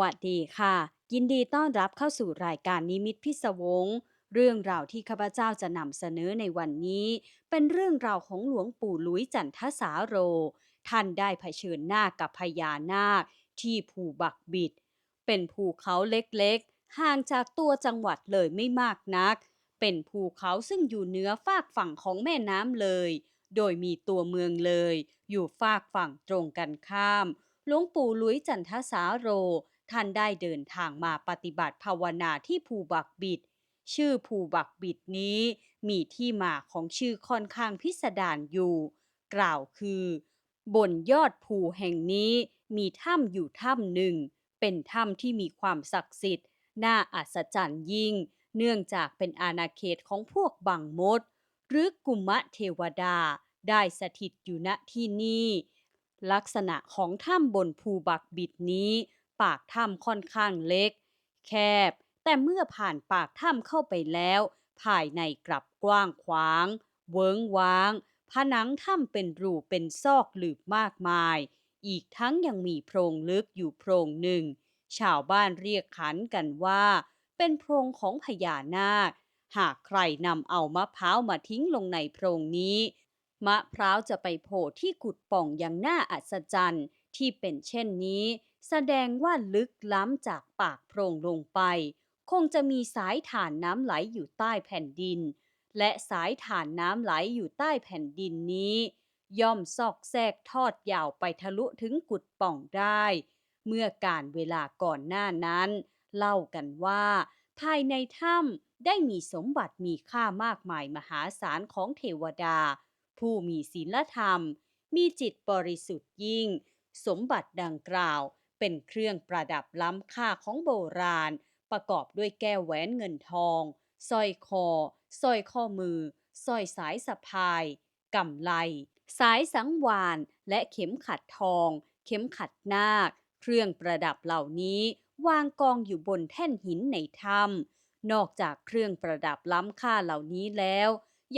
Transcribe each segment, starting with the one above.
วัสดีค่ะ ยินดีต้อนรับเข้าสู่รายการนิมิตพิศวง เรื่องราวที่ข้าพเจ้าจะนำเสนอในวันนี้ เป็นเรื่องราวของหลวงปู่หลุยจันทสาโร ท่านได้เผชิญหน้ากับพญานาค ที่ภูบักบิด เป็นภูเขาเล็กๆ ห่างจากตัวจังหวัดเลยไม่มากนัก เป็นภูเขาซึ่งอยู่เหนือฟากฝั่งของแม่น้ำเลย โดยมีตัวเมืองเลย อยู่ฟากฝั่งตรงกันข้ามหลวงปู่ลุยจันทสาโร ท่านได้เดินทางมาปฏิบัติภาวนาที่ภูบักบิด ชื่อภูบักบิดนี้ มีที่มาของชื่อค่อนข้างพิสดารอยู่ กล่าวคือ บนยอดภูแห่งนี้มีถ้ำอยู่ถ้ำหนึ่ง เป็นถ้ำที่มีความศักดิ์สิทธิ์ น่าอัศจรรย์ยิ่ง เนื่องจากเป็นอาณาเขตของพวกบังมด หรือกุมะเทวดาได้สถิตอยู่ณที่นี่ ลักษณะของถ้ำบนภูบักบิดนี้ ปากถ้ำค่อนข้างเล็ก แคบ แต่เมื่อผ่านปากถ้ำเข้าไปแล้ว ภายในกลับกว้างขวาง เวิงว้าง ผนังถ้ำเป็นรูเป็นซอกหลืบมากมาย อีกทั้งยังมีโพรงลึกอยู่โพรงหนึ่ง ชาวบ้านเรียกขานกันว่า เป็นโพรงของพญานาค หากใครนำเอามะพร้าวมาทิ้งลงในโพรงนี้ มะพร้าวจะไปโผล่ที่กุดป่องอย่างน่าอัศจรรย์ที่เป็นเช่นนี้ แสดงว่าลึกล้ำจากปากโพรงลงไป คงจะมีสายถ่านน้ำไหลอยู่ใต้แผ่นดิน และสายถ่านน้ำไหลอยู่ใต้แผ่นดินนี้ ย่อมซอกแซกทอดยาวไปทะลุถึงกุดป่องได้ เมื่อการเวลาก่อนหน้านั้น เล่ากันว่า ภายในถ้ำได้มีสมบัติมีค่ามากมายมหาศาลของเทวดา ผู้มีศีลธรรม มีจิตบริสุทธิ์ยิ่ง สมบัติดังกล่าว เป็นเครื่องประดับล้ำค่าของโบราณ ประกอบด้วยแก้วแหวนเงินทองสร้อยคอสร้อยข้อมือสร้อยสายสะพายกำไล สายสังวานและเข็มขัดทอง เข็มขัดนาค เครื่องประดับเหล่านี้วางกองอยู่บนแท่นหินในถ้ำนอกจากเครื่องประดับล้ำค่าเหล่านี้แล้ว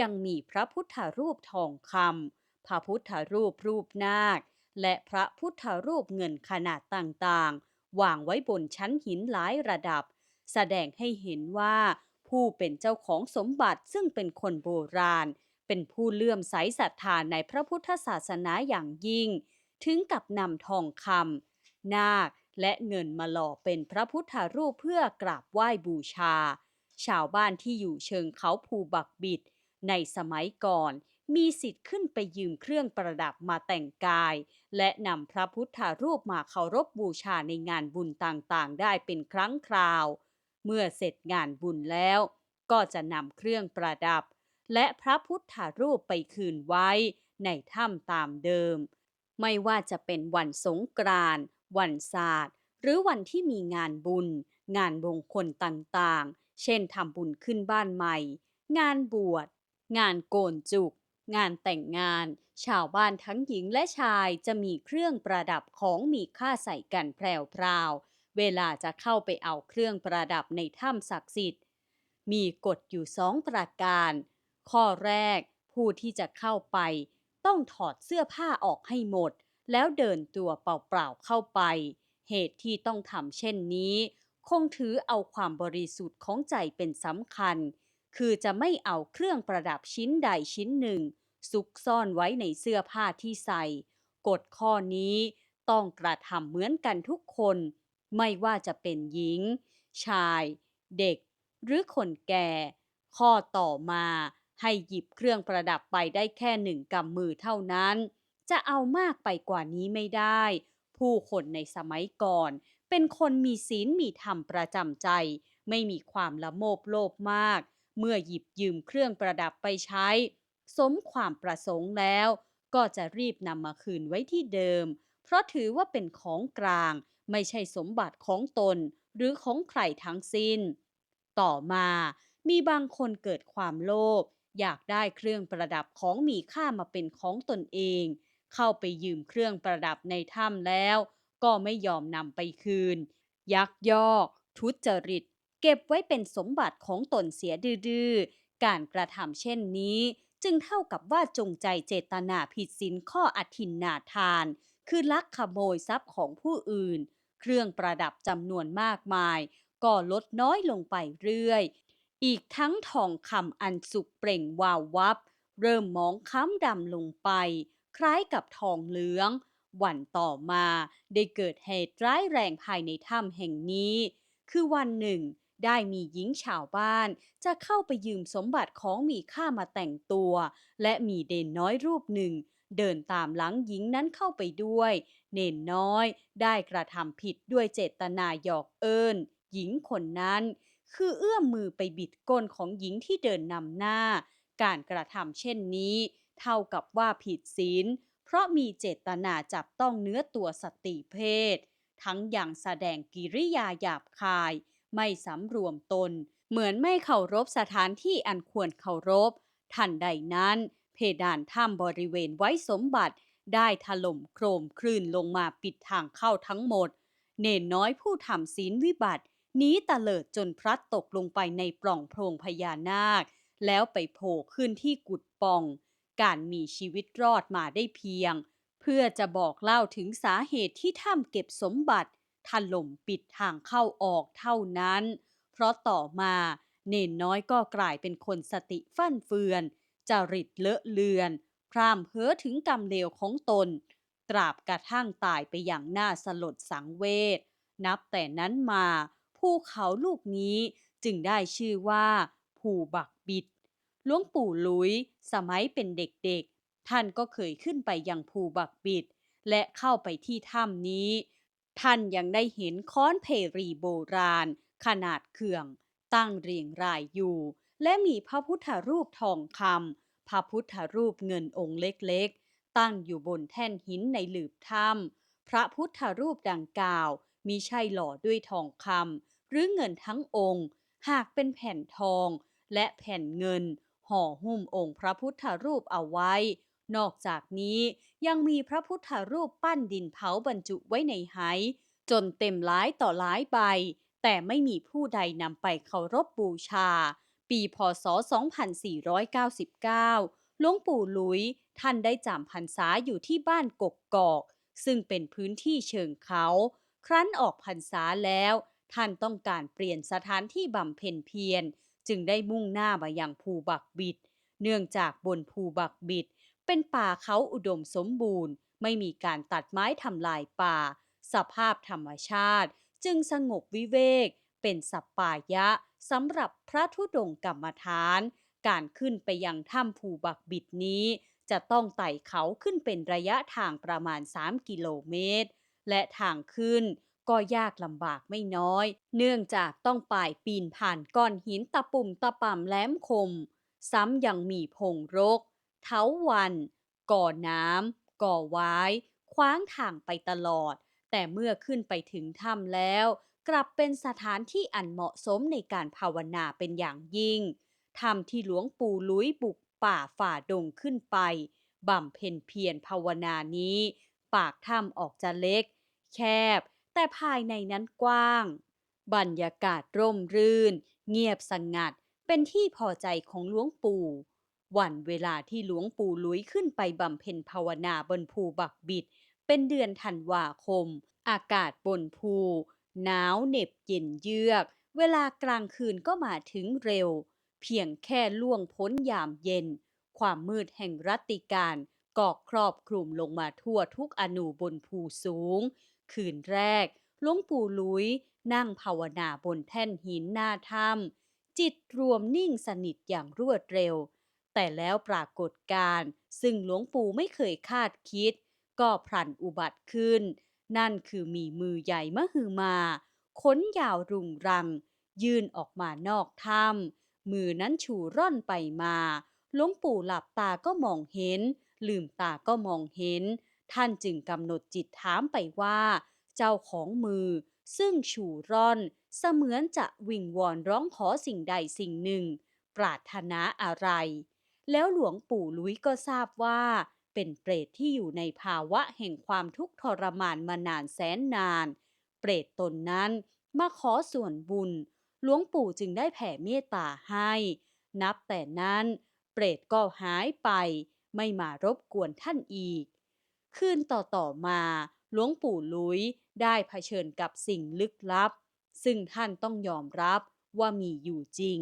ยังมีพระพุทธรูปทองคำพระพุทธรูปรูปนาค และพระพุทธรูปเงินขนาดต่างๆ วางไว้บนชั้นหินหลายระดับ แสดงให้เห็นว่าผู้เป็นเจ้าของสมบัติซึ่งเป็นคนโบราณ เป็นผู้เลื่อมใสศรัทธาในพระพุทธศาสนาอย่างยิ่ง ถึงกับนำทองคำนาคและเงินมาหล่อเป็นพระพุทธรูปเพื่อกราบไหว้บูชา ชาวบ้านที่อยู่เชิงเขาภูบักบิด ในสมัยก่อน มีสิทธิ์ขึ้นไปยืมเครื่องประดับมาแต่งกาย และนำพระพุทธรูปมาเคารพบูชาในงานบุญต่างๆ ได้เป็นครั้งคราว เมื่อเสร็จงานบุญแล้ว ก็จะนำเครื่องประดับ และพระพุทธรูปไปคืนไว้ ในถ้ำตามเดิม ไม่ว่าจะเป็นวันสงกรานต์วันศาสตร์ หรือวันที่มีงานบุญ งานมงคลต่างๆ เช่นทำบุญขึ้นบ้านใหม่ งานบวช งานโกนจุก งานแต่งงาน ชาวบ้านทั้งหญิงและชายจะมีเครื่องประดับของมีค่าใส่กันแพรวๆเวลาจะเข้าไปเอาเครื่องประดับในถ้ำศักดิ์สิทธิ์ มีกฎอยู่สองประการ ข้อแรกผู้ที่จะเข้าไป ต้องถอดเสื้อผ้าออกให้หมด แล้วเดินตัวเปล่าๆเข้าไป เหตุที่ต้องทำเช่นนี้ คงถือเอาความบริสุทธิ์ของใจเป็นสำคัญ คือจะไม่เอาเครื่องประดับชิ้นใดชิ้นหนึ่ง ซุกซ่อนไว้ในเสื้อผ้าที่ใส่ กฎข้อนี้ต้องกระทำเหมือนกันทุกคน ไม่ว่าจะเป็นหญิง ชาย เด็ก หรือคนแก่ ข้อต่อมาให้หยิบเครื่องประดับไปได้แค่หนึ่งกำมือเท่านั้น จะเอามากไปกว่านี้ไม่ได้ ผู้คนในสมัยก่อน เป็นคนมีศีลมีธรรมประจำใจ ไม่มีความละโมบโลภมาก เมื่อหยิบยืมเครื่องประดับไปใช้ สมความประสงค์แล้ว ก็จะรีบนำมาคืนไว้ที่เดิม เพราะถือว่าเป็นของกลาง ไม่ใช่สมบัติของตน หรือของใครทั้งสิ้น ต่อมามีบางคนเกิดความโลภอยากได้เครื่องประดับของมีค่ามาเป็นของตนเอง เข้าไปยืมเครื่องประดับในถ้ำแล้ว ก็ไม่ยอมนำไปคืน ยักยอก ทุจริต เก็บไว้เป็นสมบัติของตนเสียดื้อๆ การกระทำเช่นนี้ จึงเท่ากับว่าจงใจเจตนาผิดศีลข้ออทินนาทาน คือลักขโมยทรัพย์ของผู้อื่น เครื่องประดับจำนวนมากมาย ก็ลดน้อยลงไปเรื่อย อีกทั้งทองคำอันสุกเปล่งวาววับ เริ่มมองค้ำดำลงไป คล้ายกับทองเหลือง วันต่อมาได้เกิดเหตุร้ายแรงภายในถ้ำแห่งนี้ คือวันหนึ่ง ได้มีหญิงชาวบ้าน จะเข้าไปยืมสมบัติของมีค่ามาแต่งตัว และมีเด่นน้อยรูปหนึ่ง เดินตามหลังหญิงนั้นเข้าไปด้วย เน่นน้อยได้กระทำผิดด้วยเจตนาหยอกเอิญหญิงคนนั้น คือเอื้อมมือไปบิดก้นของหญิงที่เดินนำหน้า การกระทำเช่นนี้ เท่ากับว่าผิดศีลเพราะมีเจตนาจับต้องเนื้อตัวสตรีเพศ ทั้งอย่างแสดงกิริยาหยาบคาย ไม่สำรวมตน เหมือนไม่เคารพสถานที่อันควรเคารพ ทันใดนั้น เพดานถ้ำบริเวณไว้สมบัติได้ถล่มโครมคลื่นลงมาปิดทางเข้าทั้งหมด เนนน้อยผู้ทำศีลวิบัติหนีตะเลิดจนพลัดตกลงไปในปล่องโพรงพญานาค แล้วไปโผล่ขึ้นที่กุดปอง การมีชีวิตรอดมาได้เพียง เพื่อจะบอกเล่าถึงสาเหตุที่ถ้ำเก็บสมบัติ ถล่มปิดทางเข้าออกเท่านั้น เพราะต่อมาเนนน้อยก็กลายเป็นคนสติฟั่นเฟือน จริตเลอะเลือน พร่ำเพ้อถึงกรรมเลวของตน ตราบกระทั่งตายไปอย่างน่าสลดสังเวช นับแต่นั้นมาภูเขาลูกนี้จึงได้ชื่อว่า ภูบักบิด หลวงปู่ลุย สมัยเป็นเด็กๆ ท่านก็เคยขึ้นไปยังภูบักบิด และเข้าไปที่ถ้ำนี้ ท่านยังได้เห็นค้อนเพรีโบราณ ขนาดเขื่อง ตั้งเรียงรายอยู่ และมีพระพุทธรูปทองคำพระพุทธรูปเงินองค์เล็กๆ ตั้งอยู่บนแท่นหินในหลืบถ้ำพระพุทธรูปดังกล่าวมีใช่หล่อด้วยทองคำหรือเงินทั้งองค์ หากเป็นแผ่นทอง และแผ่นเงิน ห่อหุ้มองค์พระพุทธรูปเอาไว้ นอกจากนี้ ยังมีพระพุทธรูปปั้นดินเผาบรรจุไว้ในไหจนเต็มหลายต่อหลายใบ แต่ไม่มีผู้ใดนำไปเคารพบูชา ปีพศ 2499 หลวงปู่หลุย ท่านได้จำพรรษาอยู่ที่บ้านกกกอก ซึ่งเป็นพื้นที่เชิงเขา ครั้นออกพรรษาแล้ว ท่านต้องการเปลี่ยนสถานที่บำเพ็ญเพียร จึงได้มุ่งหน้ามายังภูบักบิด เนื่องจากบนภูบักบิด เป็นป่าเขาอุดมสมบูรณ์ ไม่มีการตัดไม้ทำลายป่า สภาพธรรมชาติ จึงสงบวิเวก เป็นสัปปายะสำหรับพระธุดงกรรมฐาน การขึ้นไปยังถ้ำภูบักบิดนี้ จะต้องไต่เขาขึ้นเป็นระยะทางประมาณ 3 กิโลเมตร และทางขึ้นก็ยากลำบากไม่น้อย เนื่องจากต้องป่ายปีนผ่านก้อนหินตะปุ่มตะป่ำแหลมคม ซ้ำยังมีพงรก เท้าวัน ก่อน้ำก่อไว้ คว้างทางไปตลอด แต่เมื่อขึ้นไปถึงถ้ำแล้ว กลับเป็นสถานที่อันเหมาะสมในการภาวนาเป็นอย่างยิ่งถ้ำที่หลวงปู่ลุยบุกป่าฝ่าดงขึ้นไปบำเพ็ญเพียรภาวนานี้ ปากถ้ำออกจะเล็ก แคบ แต่ภายในนั้นกว้าง บรรยากาศร่มรื่น เงียบสงัด เป็นที่พอใจของหลวงปู่ วันเวลาที่หลวงปู่ลุยขึ้นไปบำเพ็ญภาวนาบนภูบักบิด เป็นเดือนธันวาคม อากาศบนภูหนาวเหน็บเย็นเยือก เวลากลางคืนก็มาถึงเร็ว เพียงแค่ล่วงพ้นยามเย็น ความมืดแห่งรัตติการกอกครอบคลุมลงมาทั่วทุกอนูบนภูสูง คืนแรกหลวงปู่ลุยนั่งภาวนาบนแท่นหินหน้าถ้ำจิตรวมนิ่งสนิทอย่างรวดเร็ว แต่แล้วปรากฏการณ์ซึ่งหลวงปู่ไม่เคยคาดคิด ก็พลันอุบัติขึ้น นั่นคือมีมือใหญ่มหึมาขนยาวรุงรัง ยื่นออกมานอกถ้ำมือนั้นชูร่อนไปมาหลวงปู่หลับตาก็มองเห็น ลืมตาก็มองเห็น ท่านจึงกำหนดจิตถามไปว่า เจ้าของมือ ซึ่งชูร่อน เสมือนจะวิงวอนร้องขอสิ่งใดสิ่งหนึ่ง ปรารถนาอะไร แล้วหลวงปู่ลุยก็ทราบว่า เป็นเปรตที่อยู่ในภาวะแห่งความทุกข์ทรมานมานานแสนนาน เปรตตนนั้นมาขอส่วนบุญ หลวงปู่จึงได้แผ่เมตตาให้ นับแต่นั้น เปรตก็หายไป ไม่มารบกวนท่านอีก คืนต่อๆมาหลวงปู่ลุยได้เผชิญกับสิ่งลึกลับ ซึ่งท่านต้องยอมรับว่ามีอยู่จริง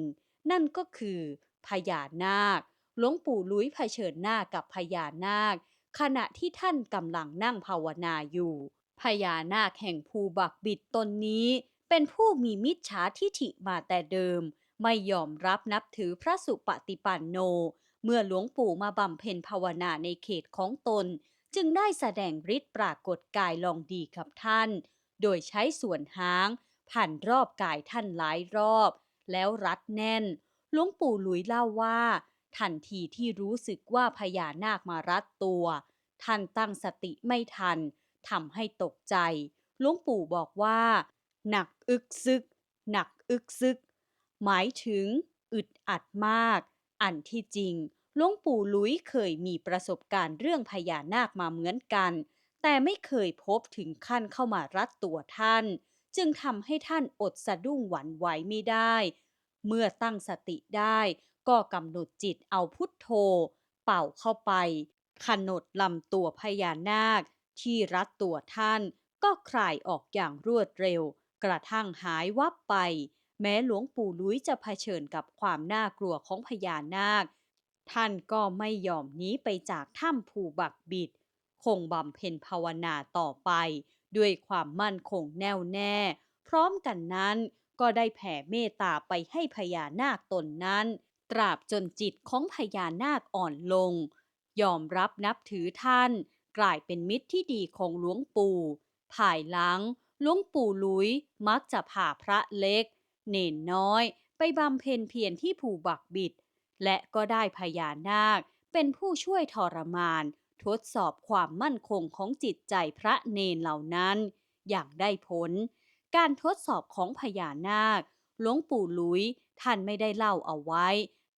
นั่นก็คือพญานาค หลวงปู่ลุยเผชิญหน้ากับพญานาค ขณะที่ท่านกำลังนั่งภาวนาอยู่ พญานาคแห่งภูบักบิดตนนี้ เป็นผู้มีมิจฉาทิฐิมาแต่เดิม ไม่ยอมรับนับถือพระสุปฏิปันโน เมื่อหลวงปู่มาบำเพ็ญภาวนาในเขตของตน จึงได้แสดงฤทธิ์ปรากฏกายลองดีกับท่าน โดยใช้ส่วนหางผ่านรอบกายท่านหลายรอบ แล้วรัดแน่นหลวงปู่หลุยเล่าว่า ทันทีที่รู้สึกว่าพญานาคมารัดตัว ท่านตั้งสติไม่ทันทำให้ตกใจหลวงปู่บอกว่า หนักอึกซึก หนักอึกซึก หมายถึง อึดอัดมาก อันที่จริงหลวงปู่ลุยเคยมีประสบการณ์เรื่องพญานาคมาเหมือนกัน แต่ไม่เคยพบถึงขั้นเข้ามารัดตัวท่าน จึงทำให้ท่านอดสะดุ้งหวั่นไหวไม่ได้ เมื่อตั้งสติได้ ก็กำหนดจิตเอาพุทโธ เป่าเข้าไปขนดลำตัวพญานาค ที่รัดตัวท่าน ก็คลายออกอย่างรวดเร็ว กระทั่งหายวับไป แม้หลวงปู่ลุยจะเผชิญกับความน่ากลัวของพญานาค ท่านก็ไม่ยอมหนีไปจากถ้ำภูบักบิด คงบำเพ็ญภาวนาต่อไป ด้วยความมั่นคงแน่วแน่ พร้อมกันนั้นก็ได้แผ่เมตตาไปให้พญานาคตนนั้น ตราบจนจิตของพญานาคอ่อนลง ยอมรับนับถือท่าน กลายเป็นมิตรที่ดีของหลวงปู่ ภายหลังหลวงปู่ลุยมักจะพาพระเล็ก เนนน้อย ไปบำเพ็ญเพียรที่ภูบักบิด และก็ได้พญานาค เป็นผู้ช่วยทรมาน ทดสอบความมั่นคงของจิตใจพระเนนเหล่านั้น อย่างได้ผล การทดสอบของพญานาคหลวงปู่ลุยท่านไม่ได้เล่าเอาไว้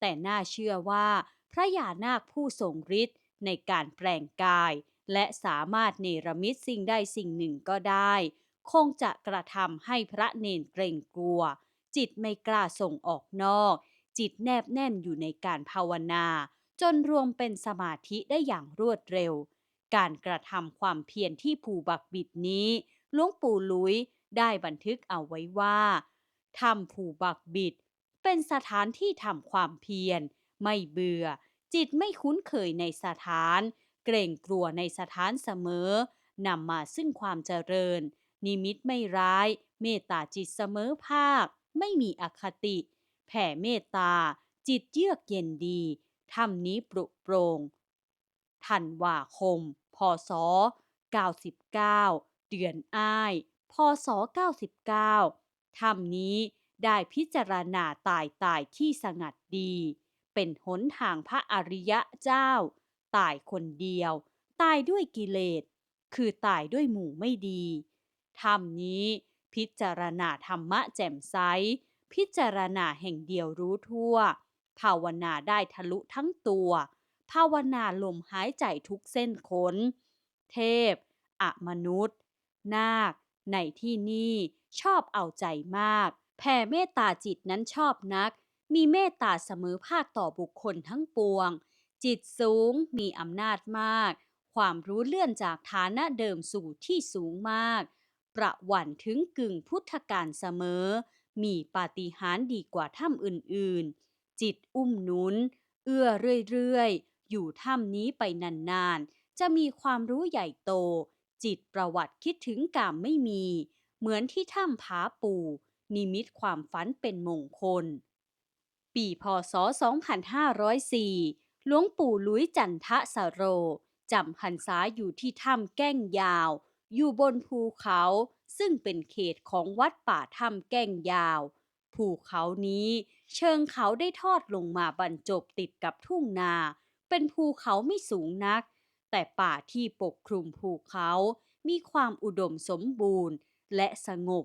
แต่น่าเชื่อว่า พระยานาคผู้ทรงฤทธิ์ในการแปลงกาย และสามารถเนรมิตสิ่งใดสิ่งหนึ่งก็ได้ คงจะกระทำให้พระเนนเกรงกลัว จิตไม่กล้าส่งออกนอก จิตแนบแน่นอยู่ในการภาวนา จนรวมเป็นสมาธิได้อย่างรวดเร็ว การกระทำความเพียรที่ภูบักบิดนี้หลวงปู่ลุยได้บันทึกเอาไว้ว่าถ้ำภูบักบิด เป็นสถานที่ทำความเพียร ไม่เบื่อ จิตไม่คุ้นเคยในสถาน เกรงกลัวในสถานเสมอนำมาซึ่งความเจริญ นิมิตไม่ร้าย เมตตาจิตเสมอภาค ไม่มีอคติ แผ่เมตตา จิตเยือกเย็นดีทำนี้ปรุโปรง ธันวาคม พศ 99 เดือนอ้าย พศ 99ธรรมนี้ ได้พิจารณาตายตายที่สงัดดี เป็นหนทางพระอริยะเจ้า ตายคนเดียว ตายด้วยกิเลส คือตายด้วยหมู่ไม่ดีธรรมนี้พิจารณาธรรมะแจ่มใส พิจารณาแห่งเดียวรู้ทั่ว ภาวนาได้ทะลุทั้งตัว ภาวนาลมหายใจทุกเส้นขน เทพอมนุษย์ นาค ในที่นี่ชอบเอาใจมาก แผ่เมตตาจิตนั้นชอบนัก มีเมตตาเสมอภาคต่อบุคคลทั้งปวง จิตสูงมีอำนาจมาก ความรู้เลื่อนจากฐานะเดิมสู่ที่สูงมาก ประวันถึงกึ่งพุทธการเสมอ มีปาฏิหาริย์ดีกว่าถ้ำอื่นๆ จิตอุ้มนุน เอื้อเรื่อยๆ อยู่ถ้ำนี้ไปนานๆ จะมีความรู้ใหญ่โต จิตประวัติคิดถึงกามไม่มี เหมือนที่ถ้ำผาปู นิมิตความฝันเป็นมงคล ปีพศ 2504 หลวงปู่ลุยจันทะสโรจำพรรษาอยู่ที่ถ้ำแก้งยาว อยู่บนภูเขา ซึ่งเป็นเขตของวัดป่าถ้ำแก้งยาว ภูเขานี้เชิงเขาได้ทอดลงมาบรรจบติดกับทุ่งนา เป็นภูเขาไม่สูงนัก แต่ป่าที่ปกคลุมภูเขา มีความอุดมสมบูรณ์และสงบ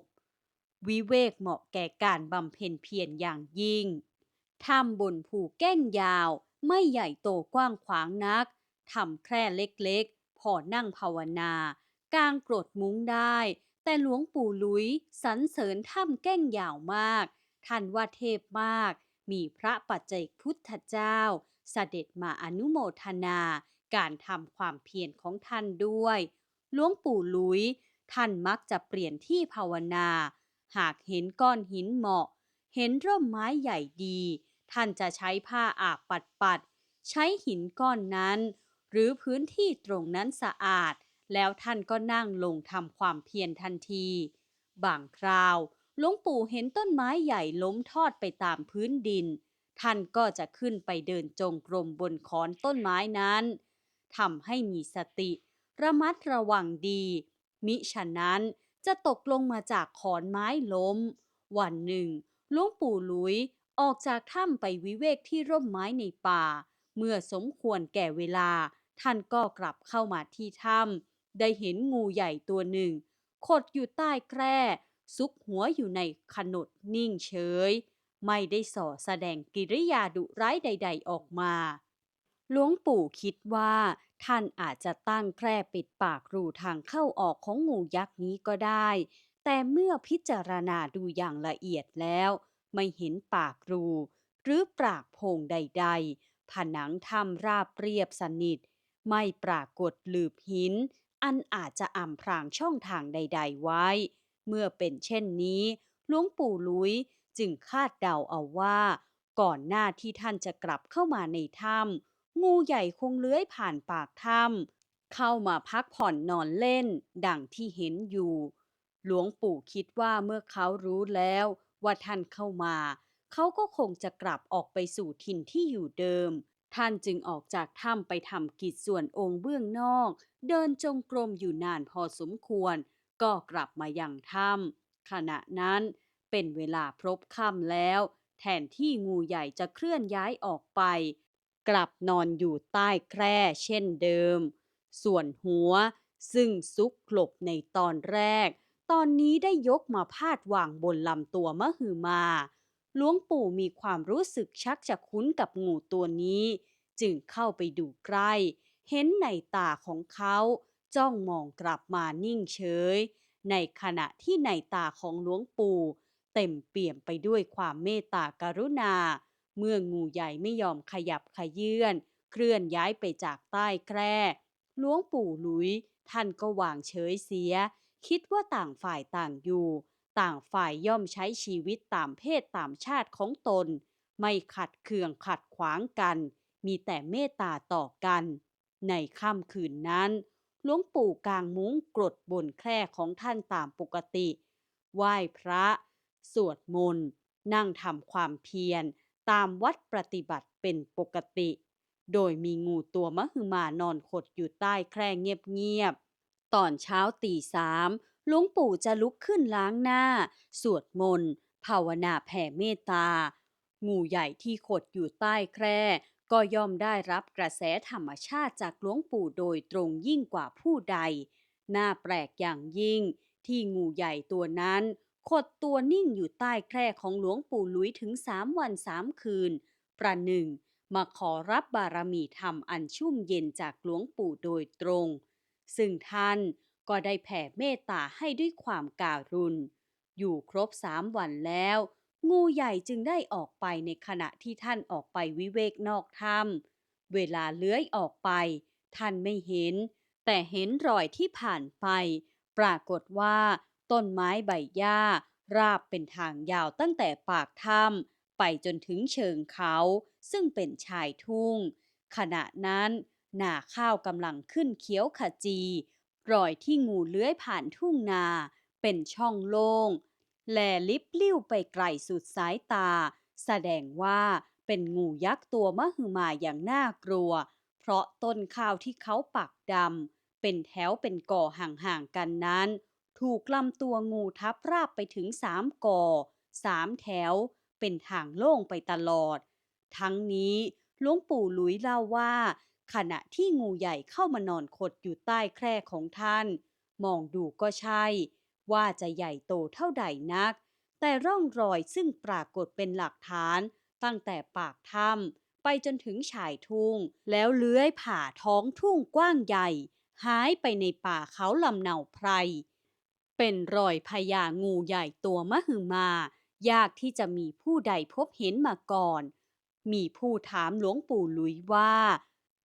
วิเวกเหมาะแก่การบำเพ็ญเพียรอย่างยิ่ง ถ้ำบนภูแก้งยาว ไม่ใหญ่โตกว้างขวางนัก ทำแคร่เล็กๆ พอนั่งภาวนากางกรดมุ้งได้ แต่หลวงปู่ลุยสรรเสริญถ้ำแก้งยาวมาก ท่านว่าเทพมาก มีพระปัจเจกพุทธเจ้าเสด็จมาอนุโมทนา การทำความเพียรของท่านด้วย หลวงปู่ลุย ท่านมักจะเปลี่ยนที่ภาวนา หากเห็นก้อนหินเหมาะ เห็นร่มไม้ใหญ่ดี ท่านจะใช้ผ้าอาบปัดปัด ใช้หินก้อนนั้น หรือพื้นที่ตรงนั้นสะอาด แล้วท่านก็นั่งลงทำความเพียรทันที บางคราวหลวงปู่เห็นต้นไม้ใหญ่ล้มทอดไปตามพื้นดิน ท่านก็จะขึ้นไปเดินจงกรมบนขอนต้นไม้นั้นทำให้มีสติ ระมัดระวังดี มิฉะนั้น จะตกลงมาจากขอนไม้ล้ม วันหนึ่งหลวงปู่หลุยออกจากถ้ำไปวิเวกที่ร่มไม้ในป่า เมื่อสมควรแก่เวลา ท่านก็กลับเข้ามาที่ถ้ำได้เห็นงูใหญ่ตัวหนึ่ง ขดอยู่ใต้แคร่ ซุกหัวอยู่ในขนดนิ่งเฉย ไม่ได้ส่อแสดงกิริยาดุร้ายใด ๆ ออกมา หลวงปู่คิดว่า ท่านอาจจะตั้งแคร่ปิดปากรูทางเข้าออกของงูยักษ์นี้ก็ได้ แต่เมื่อพิจารณาดูอย่างละเอียดแล้ว ไม่เห็นปากรู หรือปากโพงใด ๆ ผนังถ้ำราบเรียบสนิท ไม่ปรากฏหลืบหิน อันอาจจะอำพรางช่องทางใด ๆ ไว้ เมื่อเป็นเช่นนี้หลวงปู่ลุยจึงคาดเดาเอาว่า ก่อนหน้าที่ท่านจะกลับเข้ามาในถ้ำ งูใหญ่คงเลื้อยผ่านปากถ้ำเข้ามาพักผ่อนนอนเล่น ดังที่เห็นอยู่ หลวงปู่คิดว่าเมื่อเขารู้แล้วว่าท่านเข้ามา เขาก็คงจะกลับออกไปสู่ถิ่นที่อยู่เดิม ท่านจึงออกจากถ้ำไปทำกิจส่วนองค์เบื้องนอก เดินจงกรมอยู่นานพอสมควร ก็กลับมายังถ้ำขณะนั้นเป็นเวลาพรบค่ำแล้ว แทนที่งูใหญ่จะเคลื่อนย้ายออกไป กลับนอนอยู่ใต้แคร่เช่นเดิม ส่วนหัวซึ่งซุกหลบในตอนแรก ตอนนี้ได้ยกมาพาดวางบนลำตัวมะฮือมาหลวงปู่มีความรู้สึกชักจะคุ้นกับงูตัวนี้ จึงเข้าไปดูใกล้ เห็นในตาของเขาจ้องมองกลับมานิ่งเฉย ในขณะที่ในตาของหลวงปู่ เต็มเปี่ยมไปด้วยความเมตตากรุณา เมื่องูใหญ่ไม่ยอมขยับขยื่นเคลื่อนย้ายไปจากใต้แคร่หลวงปู่หลุย ท่านก็วางเฉยเสีย คิดว่าต่างฝ่ายต่างอยู่ ต่างฝ่ายย่อมใช้ชีวิตตามเพศตามชาติของตน ไม่ขัดเคืองขัดขวางกัน มีแต่เมตตาต่อกัน ในค่ำคืนนั้นหลวงปู่กางมุ้งกรดบนแคร่ของท่านตามปกติ ไหว้พระ สวดมนต์ นั่งทำความเพียร ตามวัดปฏิบัติเป็นปกติ โดยมีงูตัวมหึมานอนขดอยู่ใต้แคร่เงียบๆ ตอนเช้าตีสามหลวงปู่จะลุกขึ้นล้างหน้า สวดมนต์ภาวนาแผ่เมตตา งูใหญ่ที่ขดอยู่ใต้แคร่ก็ย่อมได้รับกระแสธรรมชาติจากหลวงปู่โดยตรงยิ่งกว่าผู้ใด น่าแปลกอย่างยิ่งที่งูใหญ่ตัวนั้น ขดตัวนิ่งอยู่ใต้แคร่ของหลวงปู่หลุยถึงสามวันสามคืน ประหนึ่ง มาขอรับบารมีธรรมอันชุ่มเย็นจากหลวงปู่โดยตรง ซึ่งท่านก็ได้แผ่เมตตาให้ด้วยความการุณ อยู่ครบสามวันแล้ว งูใหญ่จึงได้ออกไปในขณะที่ท่านออกไปวิเวกนอกถ้ำเวลาเลื้อยออกไป ท่านไม่เห็น แต่เห็นรอยที่ผ่านไป ปรากฏว่า ต้นไม้ใบหญ้า ราบเป็นทางยาวตั้งแต่ปากถ้ำไปจนถึงเชิงเขา ซึ่งเป็นชายทุ่ง ขณะนั้นหนาข้าวกำลังขึ้นเขียวขจี รอยที่งูเลื้อยผ่านทุ่งนา เป็นช่องโล่งแลลิบลิ้วไปไกลสุดสายตา แสดงว่าเป็นงูยักษ์ตัวมหึมาอย่างน่ากลัว เพราะต้นข้าวที่เขาปักดำเป็นแถวเป็นก่อห่างๆกันนั้น ถูกลำตัวงูทับราบไปถึงสามก่อสามแถว เป็นทางโล่งไปตลอด ทั้งนี้หลวงปู่หลุยเล่าว่า ขณะที่งูใหญ่เข้ามานอนขดอยู่ใต้แคร่ของท่าน มองดูก็ใช่ ว่าจะใหญ่โตเท่าใดนัก แต่ร่องรอยซึ่งปรากฏเป็นหลักฐานตั้งแต่ปากถ้ำไปจนถึงชายทุ่ง แล้วเลื้อยผ่าท้องทุ่งกว้างใหญ่ หายไปในป่าเขาลำเนาไพร เป็นรอยพญางูใหญ่ตัวมหึมา ยากที่จะมีผู้ใดพบเห็นมาก่อน มีผู้ถามหลวงปู่ลุยว่า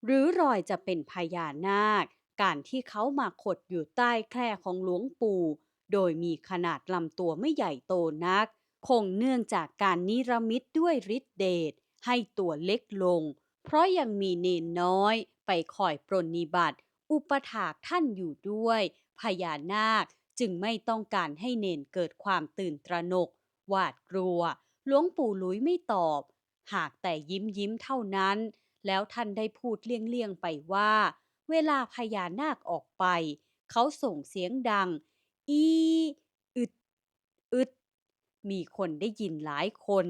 หรือรอยจะเป็นพญานาค การที่เขามาขดอยู่ใต้แคร่ของหลวงปู่ โดยมีขนาดลำตัวไม่ใหญ่โตนัก คงเนื่องจากการนิรมิตด้วยฤทธิเดชให้ตัวเล็กลง เพราะยังมีเนนน้อย ไปคอยปรนนิบัติ อุปถากท่านอยู่ด้วยพญานาค จึงไม่ต้องการให้เนนเกิดความตื่นตระหนก หวาดกลัว หลวงปู่หลุยไม่ตอบ หากแต่ยิ้มยิ้มเท่านั้น แล้วท่านได้พูดเลี่ยงๆไปว่า เวลาพญานาคออกไป เขาส่งเสียงดัง อีอึด อึด มีคนได้ยินหลายคน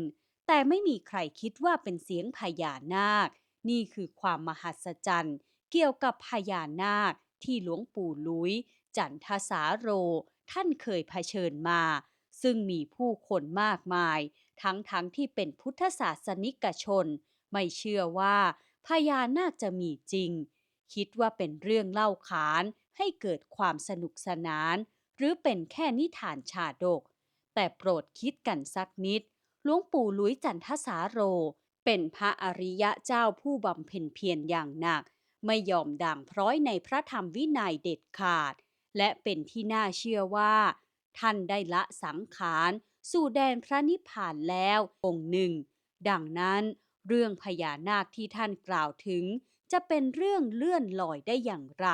แต่ไม่มีใครคิดว่าเป็นเสียงพญานาค นี่คือความมหัศจรรย์ เกี่ยวกับพญานาคที่หลวงปู่ลุย จันทสาโร ท่านเคยเผชิญมา ซึ่งมีผู้คนมากมาย ทั้งๆทที่เป็นพุทธศาสนิกชน ไม่เชื่อว่าพญานาคจะมีจริง คิดว่าเป็นเรื่องเล่าขานให้เกิดความสนุกสนาน หรือเป็นแค่นิทานชาดก แต่โปรดคิดกันสักนิดหลวงปู่ลุยจันทสาโร เป็นพระอริยะเจ้าผู้บำเพ็ญเพียรอย่างหนัก ไม่ยอมด่างพร้อยในพระธรรมวินัยเด็ดขาด และเป็นที่น่าเชื่อว่า ท่านได้ละสังขาร สู่แดนพระนิพพานแล้วองค์หนึ่ง ดังนั้น เรื่องพญานาคที่ท่านกล่าวถึง จะเป็นเรื่องเลื่อนลอยได้อย่างไร